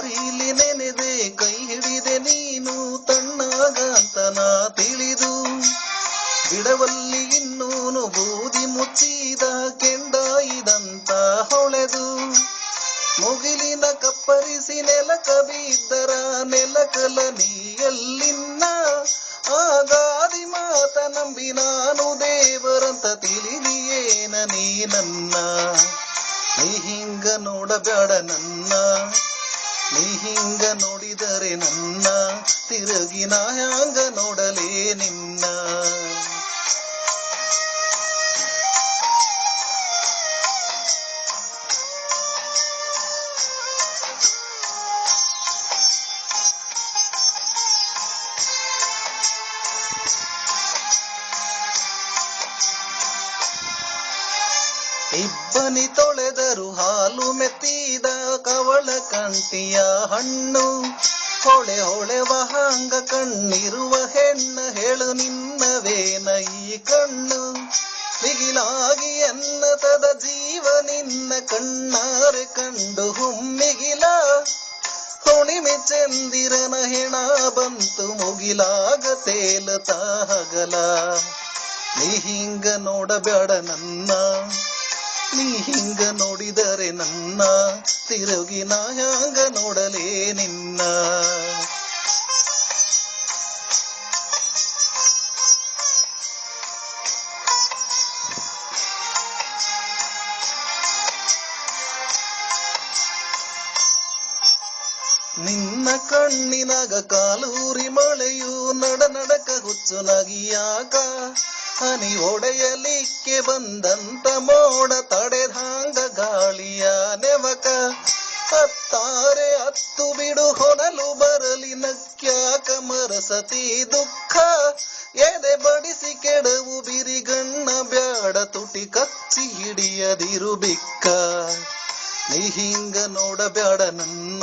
ದಾರಿಲಿ ನೆನೆದೆ, ಕೈ ಹಿಡಿದೆ ನೀನು ತಣ್ಣಗಂತನ ತಿಳಿದು. ಬಿಡವಲ್ಲಿ ಇನ್ನೂನು ಬೂದಿ ಮುಚ್ಚಿದ ಕೆಂಡಾಯಿದಂತ ಹೊಳೆದು. ಮುಗಿಲಿನ ಕಪ್ಪರಿಸಿ ನೆಲಕ ಬಿದ್ದರ ನೆಲಕಲ ನೀಯಲ್ಲಿನ್ನ. ಆಗಾದಿ ಮಾತ ನಂಬಿ ನಾನು ದೇವರಂತ ತಿಳಿದಿಯೇನ ನೀ ನನ್ನ ನೀ ಹಿಂಗ ನೋಡಬೇಡ ನನ್ನ. ನೀ ಹಿಂಗ ನೋಡಿದರೆ ನನ್ನ ತಿರುಗಿ ನಾಯಾಂಗ ನೋಡಲೇ ನಿನ್ನ. ಇಬ್ಬನಿ ತೊಳೆದರು ಹಾಲು ಮೆತ್ತಿದ ಕವಳ ಕಂಟಿಯ ಹಣ್ಣು. ಹೊಳೆ ಹೊಳೆ ವಹಾಂಗ ಕಣ್ಣಿರುವ ಹೆಣ್ಣ ಹೇಳು ನಿನ್ನವೇನ ಈ ಕಣ್ಣು. ಮಿಗಿಲಾಗಿ ಎನ್ನತದ ಜೀವ ನಿನ್ನ ಕಣ್ಣಾರೆ ಕಂಡು ಹುಮ್ಮಿಗಿಲ. ಹುಣಿಮೆ ಚಂದಿರನ ಹೆಣ ಬಂತು ಮುಗಿಲಾಗ ತೇಲತ ಹಗಲ. ನೀ ಹಿಂಗ ನೋಡಬೇಡ ನನ್ನ. ನೀ ಹಿಂಗ ನೋಡಿದರೆ ನನ್ನ ತಿರುಗಿ ನಾ ಹ್ಯಾಂಗ ನೋಡಲೇ ನಿನ್ನ. ನಿನ್ನ ಕಣ್ಣಿನಾಗ ಕಾಲೂರಿ ಮಳೆಯು ನಡ ನಡಕ ಹುಚ್ಚು ನಗಿಯಾಕ ಹನಿ ಒಡೆಯಲಿಕ್ಕೆ ಬಂದಂತ ಮೋಡ ತಡೆದಾಂಗ ಗಾಳಿಯ ನೆವಕ. ಹತ್ತಾರೆ ಹತ್ತು ಬಿಡು ಹೊನಲು ಬರಲಿ ನಕ್ಯಾಕ ಮರಸತಿ ದುಃಖ. ಎದೆ ಬಡಿಸಿ ಕೆಡವು ಬಿರಿಗಣ್ಣ ಬ್ಯಾಡ ತುಟಿ ಕಚ್ಚಿ ಹಿಡಿಯದಿರು ಬಿಕ್ಕ. ನೀ ಹಿಂಗ ನೋಡಬ್ಯಾಡ ನನ್ನ.